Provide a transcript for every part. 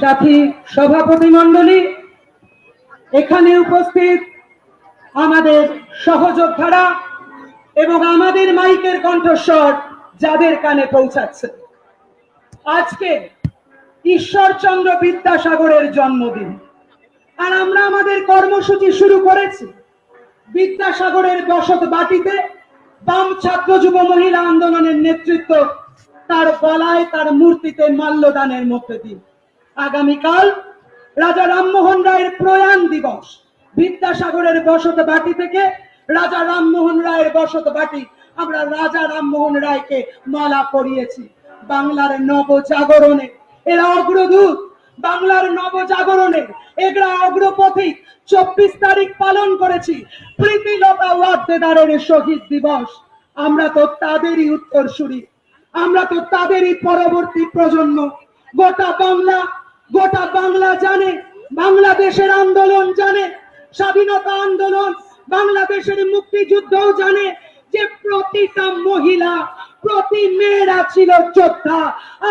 সাথী সভাপতি মণ্ডলী, এখানে উপস্থিত আমাদের সহযোদ্ধারা এবং আমাদের মাইকের কণ্ঠস্বর যাদের কানে পৌঁছাচ্ছে। আজকে ঈশ্বরচন্দ্র বিদ্যাসাগরের জন্মদিন। আর আমরা আমাদের কর্মসূচি শুরু করেছি বিদ্যাসাগরের বসত বাটিতে বাম ছাত্র যুব মহিলা আন্দোলনের নেতৃত্ব তার গলায় তার মূর্তিতে মাল্যদানের মধ্যে দিয়ে। আগামীকাল রাজা রামমোহন রায়ের প্রয়াণ দিবস। বিদ্যাসাগরের বসত বাটি থেকে রাজা রামমোহন রায়ের বসত বাটি আমরা রাজা রামমোহন রায়কে মালা পরিয়েছি। বাংলার নবজাগরণে এরা অগ্রদূত। বাংলার নবজাগরণে এগরা অগ্রপথিক চব্বিশ তারিখ পালন করেছি। প্রীতিলতা ওয়াদ্দেদারের শহীদ দিবস। আমরা তো তাদেরই উত্তরসূরি। আমরা তো তাদেরই পরবর্তী প্রজন্ম। গোটা বাংলা গোটা বাংলা জানে, বাংলাদেশের আন্দোলন জানে, স্বাধীনতা আন্দোলন, বাংলাদেশের মুক্তিযুদ্ধও জানে যে প্রতিটা মহিলা, প্রতি মেয়েরা ছিল যোদ্ধা,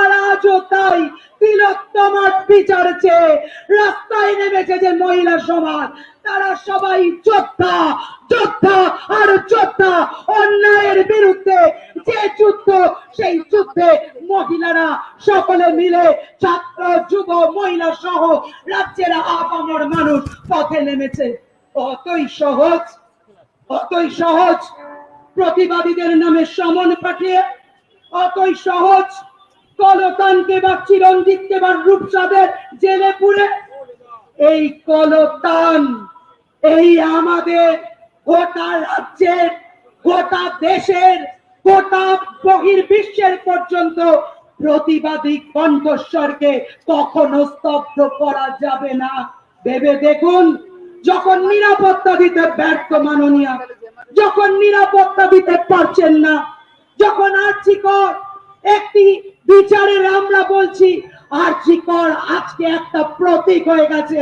আর আজও তাই তিলোত্তমার বিচার চেয়ে রাস্তায় নেমেছে যে মহিলা সমাজ। তারা সবাই যোদ্ধা যোদ্ধা আর যোদ্ধা অন্যায়ের বিরুদ্ধে যে যুদ্ধ, সেই যুদ্ধে মহিলারা সকলে মিলে ছাত্র, যুব, মহিলা সহ রাজ্যের আপামর মানুষ পথে নেমেছে। অতই সহজ অতই সহজ। প্রতিবাদীদের নামে সমন পাঠিয়ে অতই সহজ। কলতানকে বা চিরঞ্জিতকে বা রূপসাদের জেলে পুরে এই কলতান এই আমাদের গোটা রাজ্যের, গোটা দেশের, গোটা বহির বিশ্বের পর্যন্ত প্রতিবাদী কণ্ঠস্বরকে কখনো স্তব্ধ করা যাবে না। ভেবে দেখুন, যখন নিরাপত্তা দিতে ব্যর্থ মাননীয়, যখন নিরাপত্তা দিতে পারছেন না, যখন আর্থিকর একটি বিচারের আমরা বলছি আর্থিকর আজকে একটা প্রতীক হয়ে গেছে।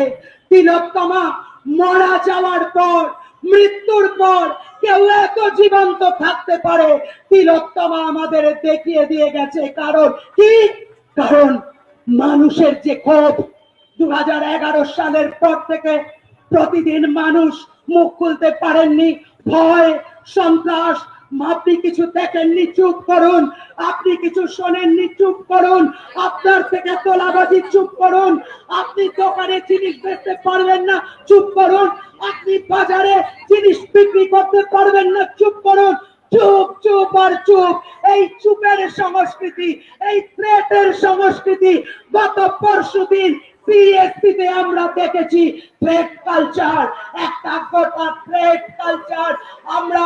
তিলোত্তমা মারা যাওয়ার পর, মৃত্যুর পর কেউ এত জীবন্ত থাকতে পারে। তিলোত্তমা আমাদের দেখিয়ে দিয়ে গেছে কারণ কি? কারণ মানুষের যে ক্ষোভ দু হাজার এগারো সালের পর থেকে প্রতিদিন মানুষ মুখ খুলতে পারেননি। ভয়, সন্ত্রাস আপনি কিছু দেখেননি, চুপ করুন। আপনি কিছু শোনেননি, চুপ করুন। আপনার থেকে তোলাবাজি, চুপ করুন। আপনি দোকানে জিনিস বেচতে পারবেন না, চুপ করুন। আপনি বাজারে জিনিস বিক্রি করতে পারবেন না, চুপ করুন। চুপ চুপ আর চুপ। এই চুপের সংস্কৃতি, এই থ্রেটের সংস্কৃতি, গত পরশু দিন পিএসপি তে আমরা দেখেছি থ্রেড কালচার একটা গোটা থ্রেড কালচার আমরা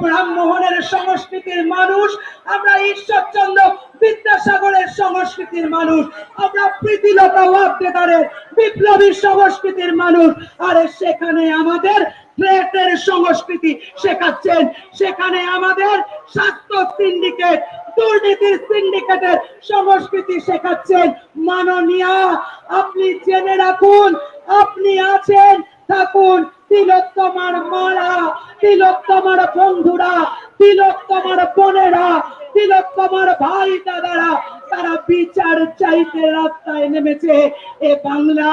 ব্রাহ্মণের সংস্কৃতির মানুষ, আমরা ঈশ্বরচন্দ্র বিদ্যাসাগরের সংস্কৃতির মানুষ, আমরা প্রীতিলতা ওয়াদ্দেদারের বিপ্লবী সংস্কৃতির মানুষ। আরে সেখানে আমাদের থ্রেটের সংস্কৃতি শেখাচ্ছেন। সেখানে আমাদের স্বাস্থ্য সিন্ডিকেট দুর্নীতির সিন্ডিকেটের সংস্কৃতি শেখাচ্ছেন। মাননীয়া, আপনি জেনে রাখুন, আপনি আছেন, থাকুন। তিলোত্তমার মারা, তিলোত্তমার বন্ধুরা, তিলোত্তমার বোনেরা তিলোত্তমার ভাই দাদারা তারা বিচার চাইতে রাস্তায় নেমেছে। এ বাংলা,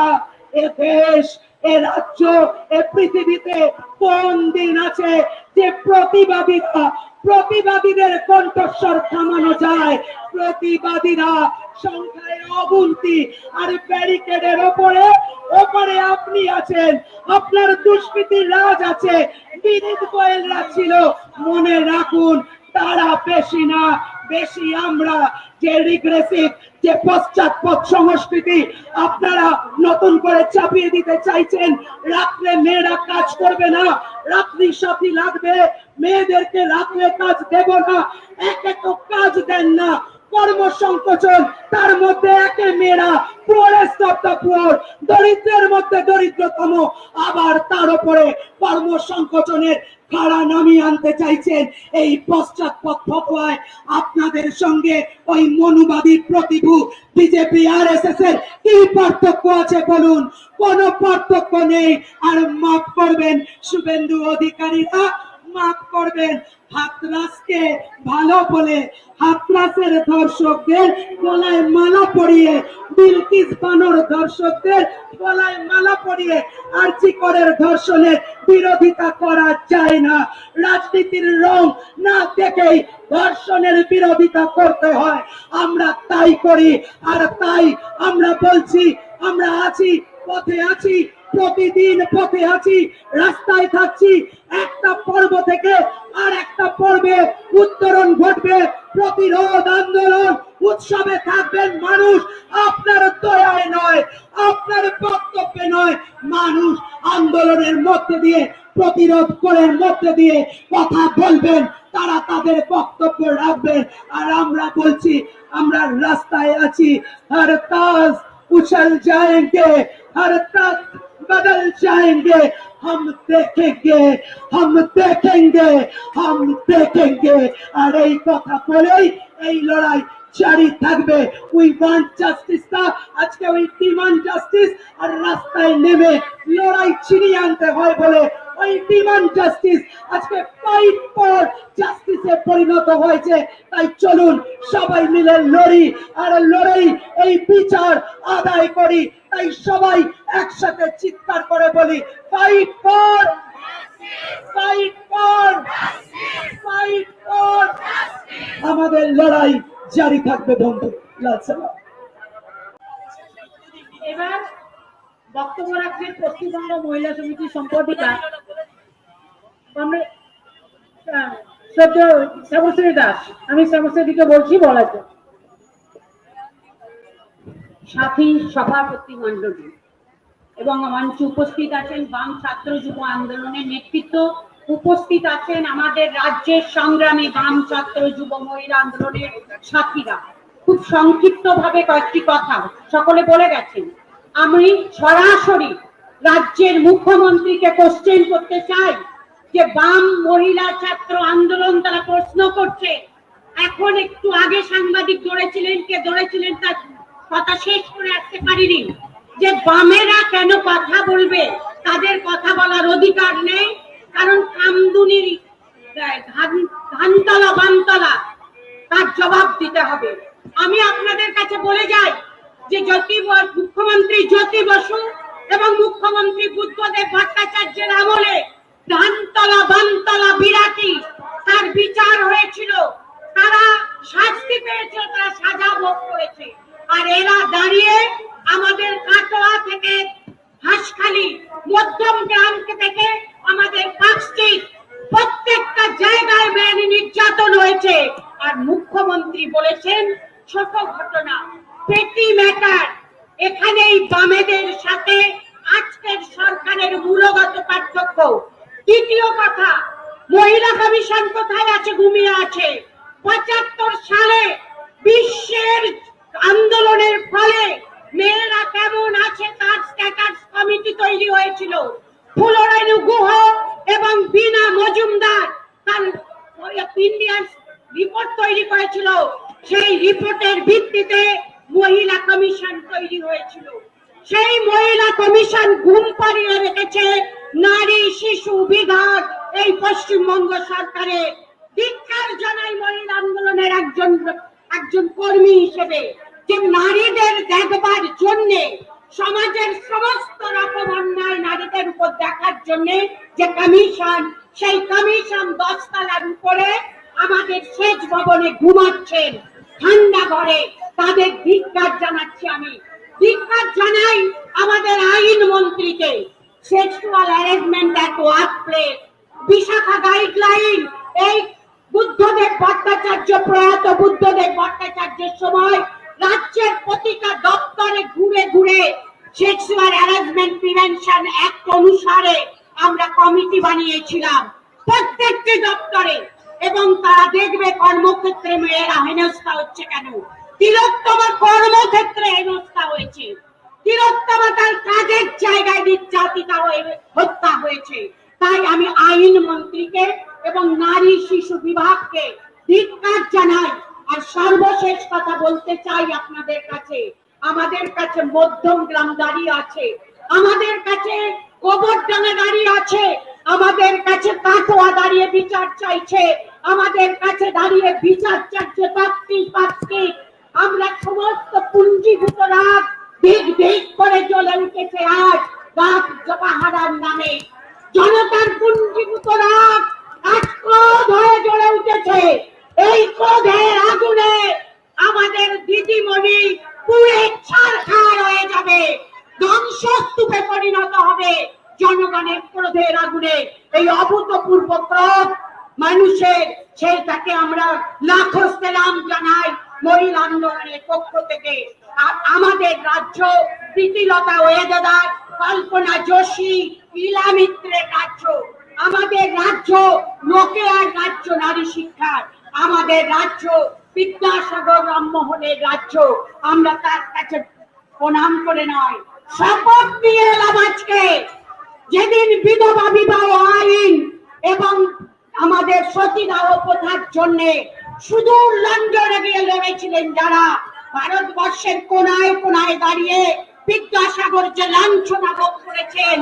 এ দেশ, এ রাজ্য, এ পৃথিবীতে কোন দিন আছে যে প্রতিবাদীরা, প্রতিবাদীদের কণ্ঠস্বর থামানো যায়? প্রতিবাদীরা সংখ্যায় অগুন্তি আর ব্যারিকেডের ওপরে ওপরে আপনি আছেন, আপনার দুষ্কৃতির রাজ আছে। বিনীত গোয়েলরা ছিল, মনে রাখুন তারা বেশি না, বেশি আমরা যে রিগ্রেসিভ যে পশ্চাৎপদ সংস্কৃতি আপনারা নতুন করে চাপিয়ে দিতে চাইছেন রাত্রে মেয়েরা কাজ করবে না, রাত্রি সাথী লাগবে, মেয়েদেরকে রাত্রে কাজ দেব না, একে তো কাজ দেন না, কর্ম সংকোচন, তার মধ্যে একে মেয়েরা পুয়ারেস্ট অফ দ্য পুয়ার দরিদ্রের মধ্যে দরিদ্রতম, আবার তার উপরে কর্ম খাড়া নামিয়ে আনতে চাইছেন। এই পশ্চাৎপদ ফতোয়ায় আপনাদের সঙ্গে ওই মনুবাদী প্রতিভু বিজেপি আর এস এর কি পার্থক্য আছে বলুন? কোন পার্থক্য নেই। আর মাফ করবেন, শুভেন্দু অধিকারীরা মাফ করবেন। হাতরাসকে ভালো বলে হাতরাসের দর্শকদের গলায় মালা পরিয়ে, বিলকিস বানর দর্শকদের গলায় মালা পরিয়ে আর্চিকরের ধর্ষণের বিরোধিতা করা যায় না। রাজনীতির রং না দেখেই ধর্ষণের বিরোধিতা করতে হয়। আমরা তাই করি, আর তাই আমরা বলছি, আমরা আছি, পথে আছি প্রতিদিন পথে আছি, রাস্তায় থাকছি, একটা পর্ব থেকে আর একটা পর্বে উত্তরণ ঘটবে। প্রতিরোধ আন্দোলন, উৎসবে থাকবেন মানুষ, আপনার দয়ায় নয়, আপনার বক্তব্যে নয়, মানুষ আন্দোলনের মধ্যে দিয়ে, প্রতিরোধ করার মধ্যে দিয়ে কথা বলবেন, তারা তাদের বক্তব্য রাখবেন। আর আমরা বলছি, আমরা রাস্তায় আছি আর তাজ উছল যায়েঙ্গে আর তাজ बदल जाएंगे हम देखेंगे हम देखेंगे हम देखेंगे আর এই কথা বলেই এই লড়াই জারি থাকবে উই ওয়ান্ট জাস্টিস না আজকে উই ডিমান্ড জাস্টিস আর রাস্তায় নেমে লড়াই ছিনিয়ে আনতে হয় বলে ওই ডিমান্ড জাস্টিস আজকে ফাইট ফর জাস্টিসে পরিণত হয়েছে তাই চলুন সবাই মিলে লড়ি আর লড়াই এই বিচার আদায় করি তাই সবাই একসাথে চিৎকার করে বলি fight for fight for fight for আমাদের লড়াই জারি থাকবে বন্ধু। লাল সালাম। এবার বক্তব্য রাখছেন পশ্চিমবঙ্গ মহিলা সমিতি সম্পাদিকা আহ, শ্রদ্ধেয় শ্যামশ্রী দাস আমি শ্যামশ্রীদিকে বলছি বলার জন্য সাথী সভাপতি মন্ডলী এবং মঞ্চে উপস্থিত আছেন বাম ছাত্র যুব আন্দোলনের নেতৃত্ব। উপস্থিত আছেন আমাদের রাজ্যের সংগ্রামী বাম ছাত্র যুব মহিলা আন্দোলনের সাথীরা। খুব সংক্ষিপ্ত ভাবে কয়েকটি কথা সকলে বলে গেছেন। আমি সরাসরি রাজ্যের মুখ্যমন্ত্রীকে কোশ্চেন করতে চাই যে বাম মহিলা ছাত্র আন্দোলন তারা প্রশ্ন করছে। এখন একটু আগে সাংবাদিক ধরেছিলেন, কে ধরেছিলেন তার কথা শেষ করে আসতে পারিনি। যে বামেরা কেন কথা বলবে, তাদের কথা বলার অধিকার নেই, কারণ কামদুনির ধানতলা বানতলা তার জবাব দিতে হবে। আমি আপনাদের কাছে বলে যাই যে জ্যোতি মুখ্যমন্ত্রী জ্যোতি বসু এবং মুখ্যমন্ত্রী বুদ্ধদেব ভট্টাচার্যের আমলে ধানতলা বানতলা বিরাটি তার বিচার হয়েছিল। তারা শাস্তি পেয়েছিল, তারা সাজা এরা দাঁড়িয়ে আমাদের কাটোয়া থেকে হাঁসখালি, মধ্যম গ্রাম থেকে আমাদের পাঁচটি প্রত্যেকটা জায়গায় মেয়ে নির্যাতন হয়েছে। আর মুখ্যমন্ত্রী বলেছেন, ছোট ঘটনা পেটি ম্যাটার এখানেই বামেদের সাথে আজকের সরকারের মূলগত পার্থক্য। দ্বিতীয় কথা, মহিলা কমিশন কোথায় আছে, ঘুমিয়ে আছে? পঁচাত্তর সালে বিশ্বের আন্দোলনের ফলে মেয়েরা কেমন আছে তার স্ট্যাটাস কমিটি তৈরি হয়েছিল। ফুলরানু গুহ এবং বিনা মজুমদার তার ইন্ডিয়ান রিপোর্ট তৈরি করেছিল। সেই রিপোর্টের ভিত্তিতে মহিলা কমিশন তৈরি হয়েছিল। সেই মহিলা কমিশন ঘুম পাড়িয়ে রেখেছে নারী শিশু বিভাগ এই পশ্চিমবঙ্গ সরকারে ধিক্কার জানাই মহিলা আন্দোলনের একজন একজন কর্মী হিসেবে। যে নারীদের দেখবার জন্য সমাজের সমস্ত রকম অন্যায় নারীদের উপর দেখার জন্য যে কমিশন সেই কমিশন দশতলার উপরে আমাদের সেচ ভবনে ঘুমাচ্ছেন, ঠান্ডা ঘরে, তাদের ধিক্কার জানাচ্ছি আমি। ধিক্কার জানাই আমাদের আইন মন্ত্রীকে। Sexual arrangement at work place Vishakha guideline এই বুদ্ধদেব ভট্টাচার্য, প্রয়াত বুদ্ধদেব ভট্টাচার্যের সময় রাজ্যের প্রতিটা দপ্তরে ঘুরে ঘুরে সেক্সুয়াল হ্যারাসমেন্ট প্রিভেনশন অ্যাক্ট অনুসারে আমরা কমিটি বানিয়েছিলাম প্রত্যেকটি দপ্তরে। এবং তারা দেখবে কর্মক্ষেত্রে মেয়েরা হেনস্থা হচ্ছে কেন? তিলোত্তমা কর্মক্ষেত্রে হেনস্থা হয়েছে। তিলোত্তমা তার কাজের জায়গায় নির্যাতিতা হয়ে, হত্যা হয়েছে। তাই আমি আইন মন্ত্রীকে এবং নারী শিশু বিভাগকে ধিক্কার জানাই। আর সর্বশেষ কথা বলতে চাই আপনাদের কাছে। আমাদের কাছে মধ্যম গ্রাম দাঁড়িয়ে আছে। আমাদের কাছে গোবরডাঙ্গা দাঁড়িয়ে আছে। আমাদের কাছে কাটোয়া দাঁড়িয়ে বিচার চাইছে। আমাদের কাছে দাঁড়িয়ে বিচার চাইছে পাত্রী ধ্বংসস্তূপে পরিণত হবে। জনগণের ক্রোধের আগুনে এই অভূতপূর্ব ক্রোধ মানুষের সেইটাকে আমরা লাখো সেলাম জানাই মহিলা আন্দোলনের পক্ষ থেকে। আর আমাদের রাজ্য প্রীতিলতা ওয়েদার কল্পনা যোশী, ইলা মিত্রের রাজ্য। আমাদের রাজ্য নোকেয়ার রাজ্য নারী শিক্ষার। আমাদের রাজ্য বিদ্যাসাগর রামমোহনের রাজ্য। আমরা তার কাছে প্রণাম করে নয় শপথ নিয়ে এলাম আজকে। যেদিন বিধবা বিবাহ আইন এবং আমাদের সতীদাহ প্রথার জন্য সুদূর লন্ডনে গিয়ে লড়েছিলেন যারা, ভারতবর্ষের কোনায় কোনায় দাঁড়িয়ে বিদ্যাসাগর যে লাঞ্ছনা ভোগ করেছেন,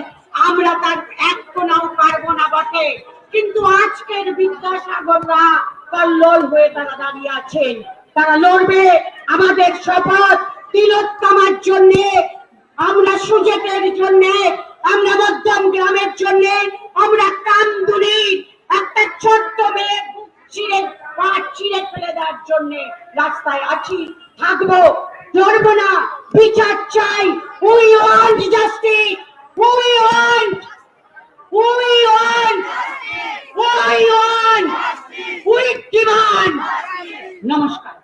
আমরা তার এক কোনাও পারব না বটে। কিন্তু আজকের বিদ্যাসাগররা কল্লোল হয়ে তারা দাঁড়িয়ে আছেন। তারা লড়বে। আমাদের শপথ তিলোত্তমার জন্য আমরা সুযোগের জন্য, আমরা মধ্যম গ্রামের জন্য, আমরা কামদুলির একটা ছোট্ট মেয়ে চিড়ে পাট চিড়ে ফেলে দেওয়ার জন্য রাস্তায় আছি, থাকব, ধরবো না, বিচার চাই we want justice we want we want we want we demand নমস্কার।